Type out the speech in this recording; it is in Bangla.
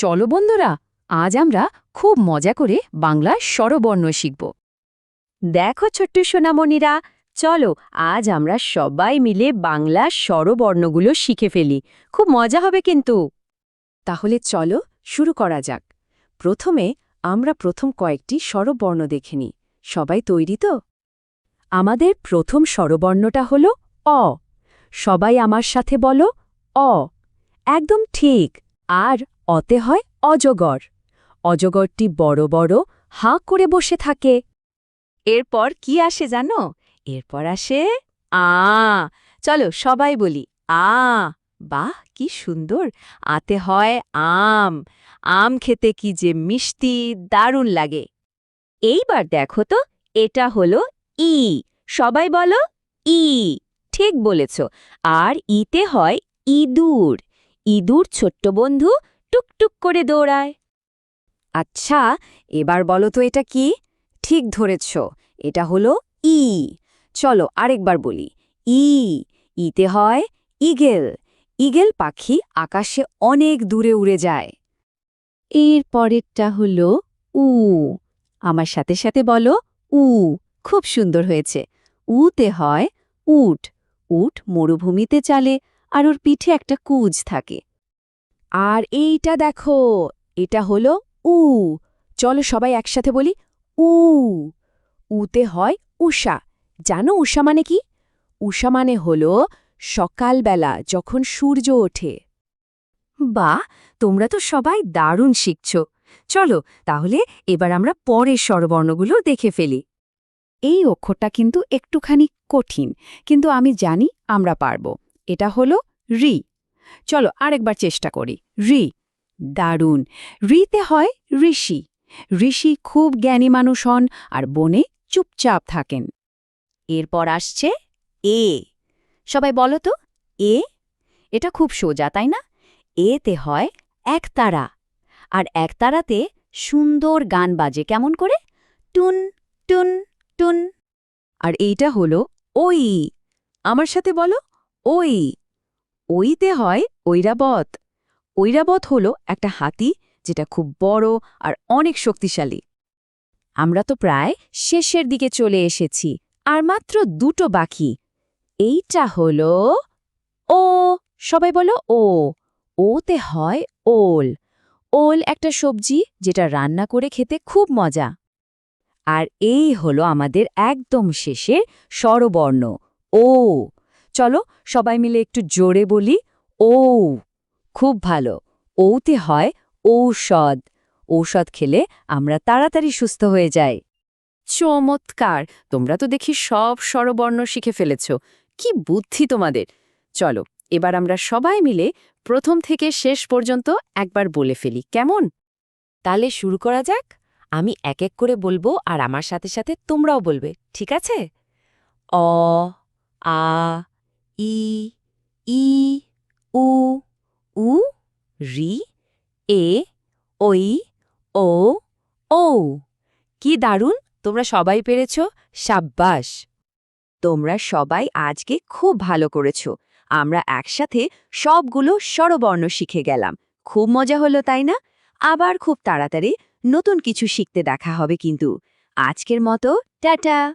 চলো বন্ধুরা, আজ আমরা খুব মজা করে বাংলা স্বরবর্ণ শিখব। দেখো ছোট্ট সোনামণিরা, চলো আজ আমরা সবাই মিলে বাংলা স্বরবর্ণগুলো শিখে ফেলি। খুব মজা হবে কিন্তু। তাহলে চলো শুরু করা যাক। প্রথমে আমরা প্রথম কয়েকটি স্বরবর্ণ দেখে নিই। সবাই তৈরি তো? আমাদের প্রথম স্বরবর্ণটা হল অ। সবাই আমার সাথে বলো অ। একদম ঠিক। আর অতে হয় অজগর। অজগরটি বড় বড়, হাঁ করে বসে থাকে। এরপর কি আসে জানো? এরপর আসে আ। চলো সবাই বলি, আ। বাহ, কি সুন্দর। আতে হয় আম। আম খেতে কি যে মিষ্টি, দারুণ লাগে। এইবার দেখো তো, এটা হলো ই। সবাই বলো ই। ঠিক বলেছ। আর ইতে হয় ইঁদুর। ইঁদুর ছোট্ট বন্ধু টুকটুক করে দৌড়ায়। আচ্ছা এবার বলো তো এটা কি? ঠিক ধরেছ এটা হলো ই। চলো আরেকবার বলি। ই ইতে হয় ইগেল। ইগেল পাখি আকাশে অনেক দূরে উড়ে যায়। এর পরেরটা হলো উ। আমার সাথে সাথে বলো উ। খুব সুন্দর হয়েছে। উতে হয় উট। উট মরুভূমিতে চালে আর ওর পিঠে একটা কুজ থাকে। আর এইটা দেখো, এটা হলো উ। চলো সবাই একসাথে বলি, উ। উতে হয় উষা। জানো উষা মানে কি? উষা মানে হল সকালবেলা যখন সূর্য ওঠে। বা তোমরা তো সবাই দারুণ শিখছ। চলো তাহলে এবার আমরা পরের স্বরবর্ণগুলো দেখে ফেলি। এই অক্ষরটা কিন্তু একটুখানি কঠিন, কিন্তু আমি জানি আমরা পারব। এটা হলো রি। চলো আরেকবার চেষ্টা করি। রি, দারুণ। রিতে হয় ঋষি। ঋষি খুব জ্ঞানী মানুষ হন আর বনে চুপচাপ থাকেন। এরপর আসছে এ। সবাই বলো তো, এ? এটা খুব সোজা, তাই না? এতে হয় একতারা। আর একতারাতে সুন্দর গান বাজে, কেমন করে? টুন টুন টুন। আর এইটা হলো ওই আমার সাথে বলো ওই ওইতে হয় ঐরাবত। ঐরাবত হল একটা হাতি যেটা খুব বড় আর অনেক শক্তিশালী। আমরা তো প্রায় শেষের দিকে চলে এসেছি, আর মাত্র দুটো বাকি। এইটা হল ও, সবাই বলো ও। ওতে হয় ওল। ওল একটা সবজি যেটা রান্না করে খেতে খুব মজা। আর এই হলো আমাদের একদম শেষে স্বরবর্ণ, ও। চলো সবাই মিলে একটু জোরে বলি ও খুব ভালো। ওতে হয় ঔষধ। ঔষধ খেলে আমরা তাড়াতাড়ি সুস্থ হয়ে যাই। চমৎকার! তোমরা তো দেখি সব স্বরবর্ণ শিখে ফেলেছ। কি বুদ্ধি তোমাদের! চলো, এবার আমরা সবাই মিলে প্রথম থেকে শেষ পর্যন্ত একবার বলে ফেলি, কেমন? তাহলে শুরু করা যাক। আমি এক এক করে বলব আর আমার সাথে সাথে তোমরাও বলবে, ঠিক আছে? অ, আ ই ই, উ উ, রি, এ ওই ও ও কি দারুণ! তোমরা সবাই পেরেছ সাব্বাস। তোমরা সবাই আজকে খুব ভালো করেছ। আমরা একসাথে সবগুলো স্বরবর্ণ শিখে গেলাম। খুব মজা হলো, তাই না? আবার খুব তাড়াতাড়ি নতুন কিছু শিখতে দেখা হবে কিন্তু। আজকের মতো, টাটা!